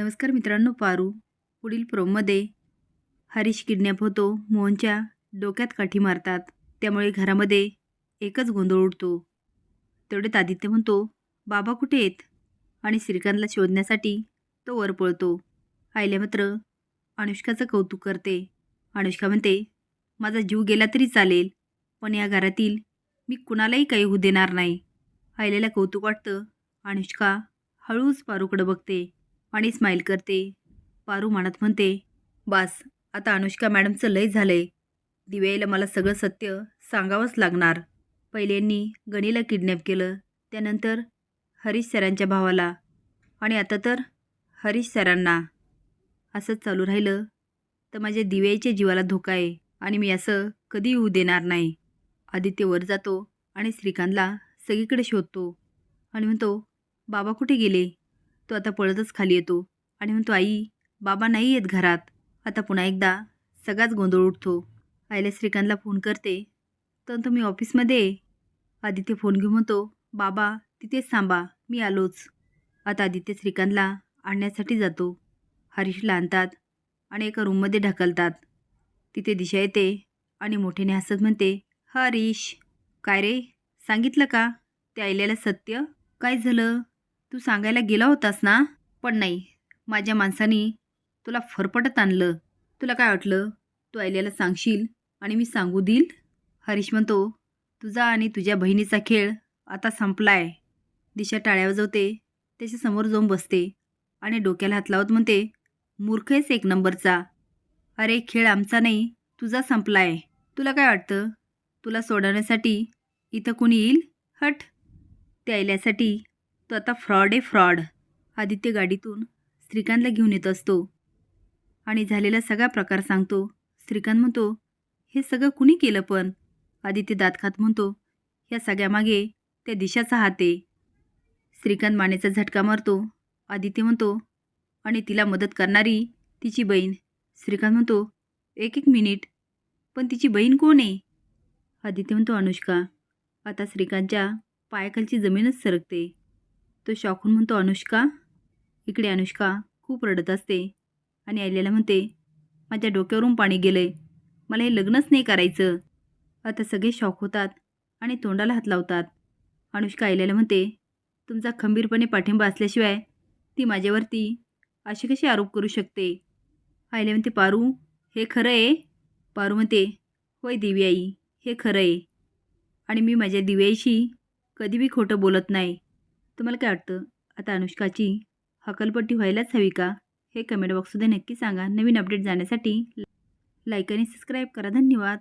नमस्कार मित्रांनो पारू पुढील प्रोममध्ये. हरीश किडनॅप होतो मोहनच्या डोक्यात काठी मारतात त्यामुळे घरामध्ये एकच गोंधळ उडतो. तेवढ्यात आदित्य म्हणतो बाबा कुठे आहेत? आणि श्रीकांतला शोधण्यासाठी तो वर पळतो. आईला मात्र अनुष्काचं कौतुक करते. अनुष्का म्हणते माझा जीव गेला तरी चालेल पण या घरातील मी कुणालाही काही होऊ देणार नाही. आईला कौतुक वाटतं अनुष्का हळूच पारूकडं बघते. आणि स्माईल करते. पारू म्हणत म्हणते बास आता अनुष्का मॅडमचं लय झालंय. दिव्याईला मला सगळं सत्य सांगावंच लागणार. पहिल्यांनी गणीला किडनॅप केलं. त्यानंतर हरीश सरांच्या भावाला. आणि आता तर हरीश सरांना. असंच चालू राहिलं. तर माझ्या दिव्याईच्या जीवाला धोका आहे आणि मी असं कधी होऊ देणार नाही. आदित्य वर जातो आणि श्रीकांतला सगळीकडे शोधतो आणि म्हणतो बाबा कुठे गेले? तो आता पळतच खाली येतो. आणि म्हणतो आई बाबा नाही येत घरात. आता पुन्हा एकदा सगळाच गोंधळ उठतो. आईला श्रीकांतला फोन करते. तर तो मी ऑफिसमध्ये आहे. आदित्य फोन घेऊन म्हणतो बाबा तिथेच थांबा. मी आलोच. आता आदित्य श्रीकांतला आणण्यासाठी जातो. हरीशला आणतात आणि एका रूममध्ये ढकलतात. तिथे दिशा येते आणि मोठ्याने हसत म्हणते हरीश काय रे? सांगितलं का? ते आईल्याला सत्य? काय झालं? तू सांगायला गेला होतास ना? पण नाही. माझ्या माणसानी तुला फरफटत आणलं. तुला काय वाटलं? तू आयल्याला सांगशील आणि मी सांगू देईल? हरीश म्हणतो तुझा आणि तुझ्या बहिणीचा खेळ आता संपलाय. दिशा टाळ्या वाजवते त्याच्यासमोर जाऊन बसते आणि डोक्याला हात लावत म्हणते मूर्ख आहेस एक नंबरचा. अरे खेळ आमचा नाही तुझा संपलाय. तुला काय वाटतं? तुला सोडवण्यासाठी इथं कोणी येईल? हट. ते आयल्यासाठी तो आता फ्रॉड आहे फ्रॉड आदित्य गाडीतून श्रीकांतला घेऊन येत असतो. आणि झालेला सगळा प्रकार सांगतो. श्रीकांत म्हणतो हे सगळं कुणी केलं पण? आदित्य दात खात म्हणतो या सगळ्यामागे त्या दिशाचा हात आहे श्रीकांत मानेचा झटका मारतो. आदित्य म्हणतो आणि तिला मदत करणारी तिची बहीण. श्रीकांत म्हणतो एक एक मिनिट पण तिची बहीण कोण आहे आदित्य म्हणतो अनुष्का आता श्रीकांतच्या पायाखालची जमीनच सरकते. तो शॉकून म्हणतो अनुष्का इकडे अनुष्का खूप रडत असते. आणि आयल्याला म्हणते माझ्या डोक्यावरून पाणी गेलं मला हे लग्नच नाही करायचं. आता सगळे शॉक होतात आणि तोंडाला हात लावतात. अनुष्का आयल्याला म्हणते तुमचा खंबीरपणे पाठिंबा असल्याशिवाय ती माझ्यावरती असे कसे आरोप करू शकते? आयल्या म्हणते पारू हे खरं आहे. पारू म्हणते होय देवी आई हे खरं आहे. आणि मी माझ्या दिव्याईशी कधी बी खोटं बोलत नाही. तुम्हाला काय वाटतं? आता अनुष्काची हकलपट्टी व्हायलाच हवी का? हे कमेंट बॉक्समध्ये नक्की सांगा. नवीन अपडेट जाण्यासाठी लाईक आणि सबस्क्राईब करा. धन्यवाद.